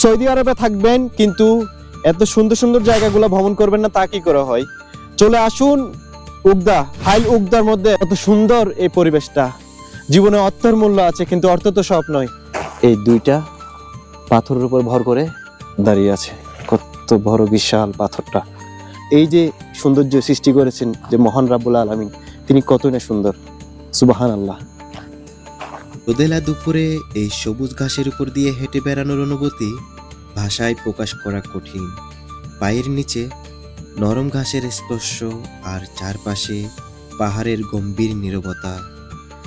Saudi আরবে থাকবেন, কিন্তু এত সুন্দর সুন্দর জায়গাগুলো ভ্রমণ করবেন না, তা কি করা হয়? চলে আসুন উগদা, হাইল উগদার মধ্যে এত সুন্দর এই পরিবেশটা। জীবনে অর্থের মূল্য আছে, কিন্তু অর্থ তো সব নয়। এই দুইটা পাথরের উপর ভর করে দাঁড়িয়ে আছে, কত বড় বিশাল পাথরটা। এই যে সৌন্দর্য সৃষ্টি করেছেন যে মহান রাবুল আলামিন, তিনি কত না সুন্দর। সুবাহান আল্লাহ রোদেলা দুপুরে এই সবুজ ঘাসের উপর দিয়ে হেঁটে বেড়ানোর অনুভূতি ভাষায় প্রকাশ করা কঠিন। পায়ের নিচে নরম ঘাসের স্পর্শ আর চারপাশে পাহাড়ের গম্ভীর নীরবতা,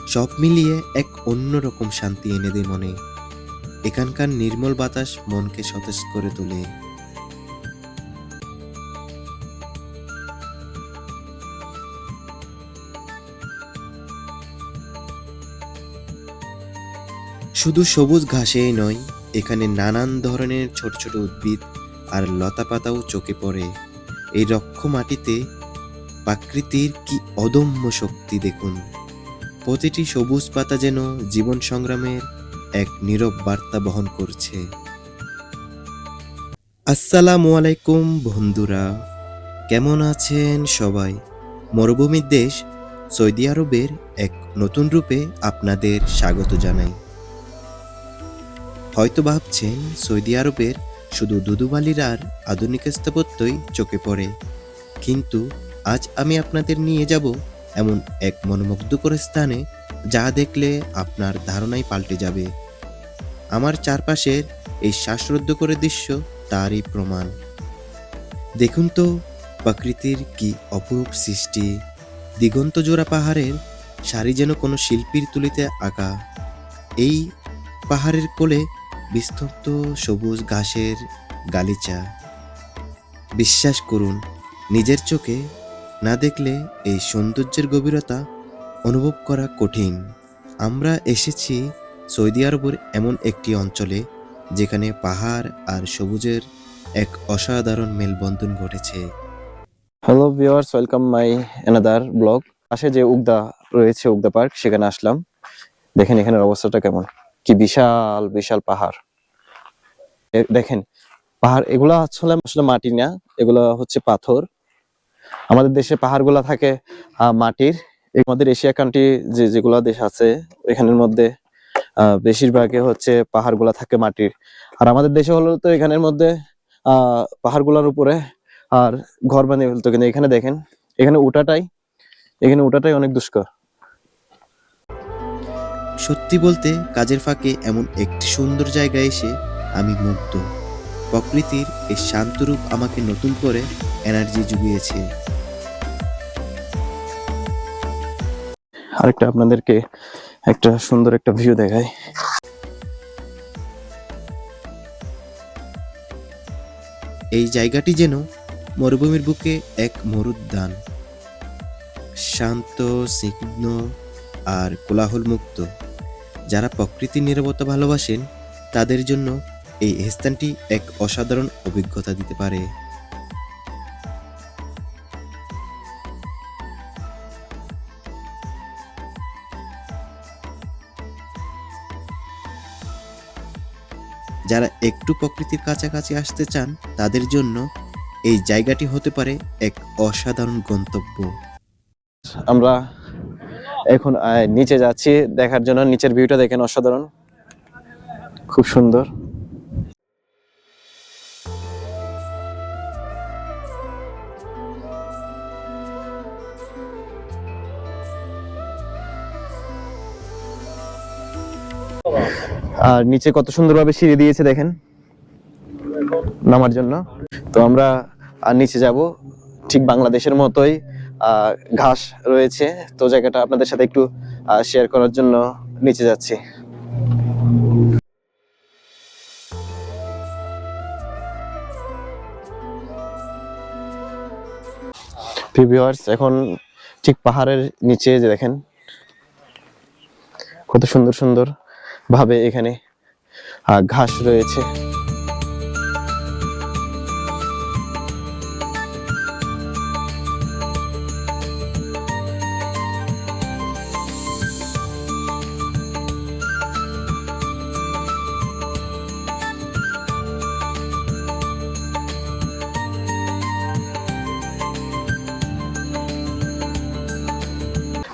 সব মিলিয়ে এক অন্যরকম শান্তি এনে দেয় মনে। এখানকার নির্মল বাতাস মনকে সতেজ করে তোলে। শুধু সবুজ ঘাসেই নয়, এখানে নানান ধরনের ছোট ছোট উদ্ভিদ আর লতাপাতাও চোখে পড়ে। এই রক্ষ মাটিতে প্রাকৃতির কি অদম্য শক্তি দেখুন। প্রতিটি সবুজ পাতা যেন জীবন সংগ্রামের এক নীরব বার্তা বহন করছে। আসসালামু আলাইকুম বন্ধুরা, কেমন আছেন সবাই? মরুভূমির দেশ সৌদি আরবের এক নতুন রূপে আপনাদের স্বাগত জানাই। হয়তো ভাবছেন সৌদি আরবের শুধু দুদুবালির আর আধুনিক স্থাপত্যই চোখে পড়ে। কিন্তু আজ আমি আপনাদের নিয়ে যাব এমন এক মনোমুগ্ধকর স্থানে যা দেখলে আপনার ধারণাই পাল্টে যাবে। আমার চারপাশের এই শ্বাসরুদ্ধকর দৃশ্য তারই প্রমাণ। দেখুন তো প্রকৃতির কি অপরূপ সৃষ্টি। দিগন্ত জোড়া পাহাড়ের সারি যেন কোনো শিল্পীর তুলিতে আঁকা। এই পাহাড়ের কোলে বিস্তব্ধ সবুজ ঘাসের গালিচা। বিশ্বাস করুন, নিজের চোখে না দেখলে এই সৌন্দর্যের গভীরতা অনুভব করা কঠিন। আমরা এসেছি সৌদি আরবের এমন একটি অঞ্চলে, যেখানে পাহাড় আর সবুজের এক অসাধারণ মেলবন্ধন ঘটেছে। Hello viewers welcome my another blog পাশে যে উগদা রয়েছে, উগদা পার্ক, সেখানে আসলাম। দেখেন এখানের অবস্থাটা কেমন। কি বিশাল বিশাল পাহাড়। দেখেন পাহাড় এগুলা আসলে আসলে মাটি না এগুলো হচ্ছে পাথর। আমাদের দেশে পাহাড়গুলা থাকে মাটির। আমাদের এশিয়া কান্ট্রি যে যেগুলা দেশ আছে এখানের মধ্যে আহ, বেশিরভাগই হচ্ছে পাহাড়গুলা থাকে মাটির। আর আমাদের দেশে হলো তো এখানের মধ্যে পাহাড়গুলোর উপরে আর ঘর বানিয়ে ফেলতো। কিন্তু এখানে দেখেন এখানে উঠাটাই এখানে উঠাটাই অনেক দুষ্কর। সত্যি বলতে কাজের ফাঁকে এমন একটি সুন্দর জায়গায় এসে আমি মুগ্ধ। প্রকৃতির এই শান্ত রূপ আমাকে নতুন করে এনার্জি জুগিয়েছে। আরেকটা আপনাদেরকে একটা সুন্দর একটা ভিউ দেখাই। এই জায়গাটি যেন মরুভূমির বুকে এক মরুদ্যান শান্ত স্নিগ্ধ আর কোলাহল মুক্ত যারা প্রকৃতির নিরবতা ভালোবাসেন, তাদের জন্য এই স্থানটি এক অসাধারণ অভিজ্ঞতা দিতে পারে। যারা একটু প্রকৃতির কাছাকাছি আসতে চান, তাদের জন্য এই জায়গাটি হতে পারে এক অসাধারণ গন্তব্য। আমরা এখন নিচে যাচ্ছি, দেখার জন্য নিচের ভিউটা দেখেন অসাধারণ। খুব সুন্দর। আর নিচে কত সুন্দরভাবে সিঁড়ি দিয়েছে দেখেন, নামার জন্য। তো আমরা আর নিচে যাব, ঠিক বাংলাদেশের মতোই। ঘাস রয়েছে। তো জায়গাটা আপনাদের সাথে একটু শেয়ার করার জন্য নিচে যাচ্ছি। এখন ঠিক পাহাড়ের নিচে যে দেখেন, কত সুন্দর সুন্দর ভাবে এখানে ঘাস রয়েছে।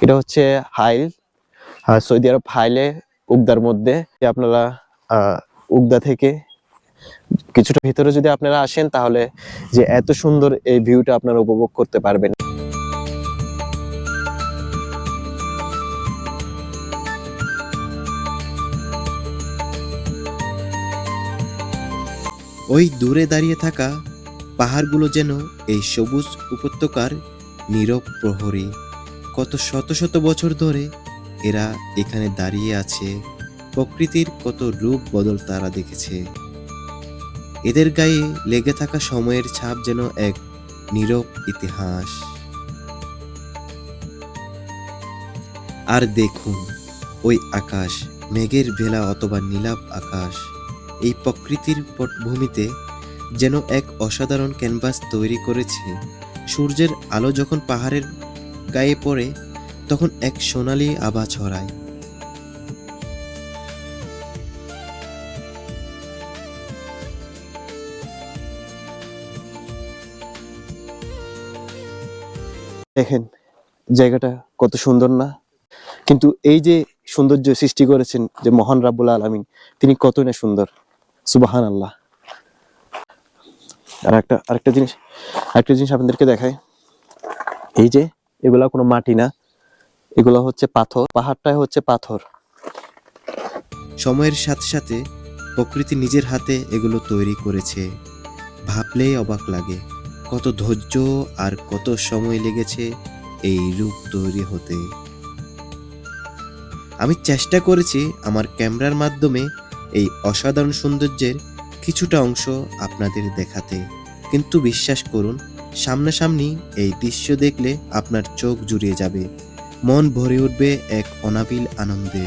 এটা হচ্ছে হাইল। সৌদি আরব হাইলে উগদার মধ্যে আপনারা উগদা থেকে কিছুটা ভিতরে যদি আপনারা আসেন তাহলে যে এত সুন্দর এই ভিউটা আপনারা উপভোগ করতে পারবেন। ওই দূরে দাঁড়িয়ে থাকা পাহাড়গুলো যেন এই সবুজ উপত্যকার নীরব প্রহরী। কত শত শত বছর ধরে এরা এখানে দাঁড়িয়ে আছে, প্রকৃতির কত রূপ বদল তারা দেখেছে। এদের গায়ে লেগে থাকা সময়ের ছাপ যেন এক নীরব ইতিহাস। আর দেখুন, ওই আকাশ, মেঘের ভেলা অথবা নীলাভ আকাশ, এই প্রকৃতির পটভূমিতে যেন এক অসাধারণ ক্যানভাস তৈরি করেছে। সূর্যের আলো যখন পাহাড়ের গায়ে পড়ে তখন এক সোনালি আভা ছড়ায়। দেখেন, জায়গাটা কত সুন্দর না? কিন্তু এই যে সৌন্দর্য সৃষ্টি করেছেন যে মহান রাব্বুল আলামিন, তিনি কত না সুন্দর। সুবাহান আল্লাহ আর একটা, আরেকটা জিনিস আরেকটা জিনিস আপনাদেরকে দেখায় এই যে এগুলা কোনো মাটি না। এগুলো হচ্ছে পাথর। পাহাড়টাই হচ্ছে পাথর। সময়ের সাথে সাথে প্রকৃতি নিজের হাতে এগুলো তৈরি করেছে। ভাবলেই অবাক লাগে, কত ধৈর্য আর কত সময় লেগেছে এই রূপ তৈরি হতে। আমি চেষ্টা করেছি আমার ক্যামেরার মাধ্যমে এই অসাধারণ সৌন্দর্যের কিছুটা অংশ আপনাদের দেখাতে, কিন্তু বিশ্বাস করুন সামনাসামনি এই দৃশ্য দেখলে আপনার চোখ জুড়িয়ে যাবে। মন ভরে উঠবে এক অনাবিল আনন্দে।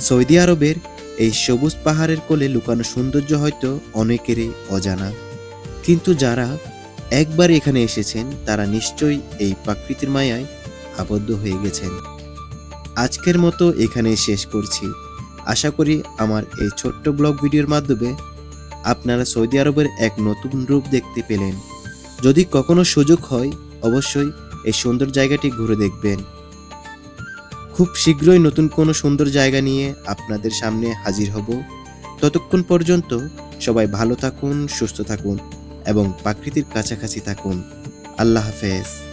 সৌদি আরবের এই সবুজ পাহাড়ের কোলে লুকানো সৌন্দর্য হয়তো অনেকেরই অজানা। কিন্তু যারা একবার এখানে এসেছেন, তারা নিশ্চয়ই এই প্রাকৃতির মায়ায় আবদ্ধ হয়ে গেছেন। আজকের মতো এখানে শেষ করছি। আশা করি আমার এই ছোট্ট ব্লগ ভিডিওর মাধ্যমে আপনারা সৌদি আরবের এক নতুন রূপ দেখতে পেলেন। যদি কখনো সুযোগ হয়, অবশ্যই এই সুন্দর জায়গাটি ঘুরে দেখবেন। খুব শীঘ্রই নতুন কোনো সুন্দর জায়গা নিয়ে আপনাদের সামনে হাজির হব। ততক্ষণ পর্যন্ত সবাই ভালো থাকুন, সুস্থ থাকুন এবং প্রাকৃতির কাছাকাছি থাকুন। আল্লাহ হাফেজ।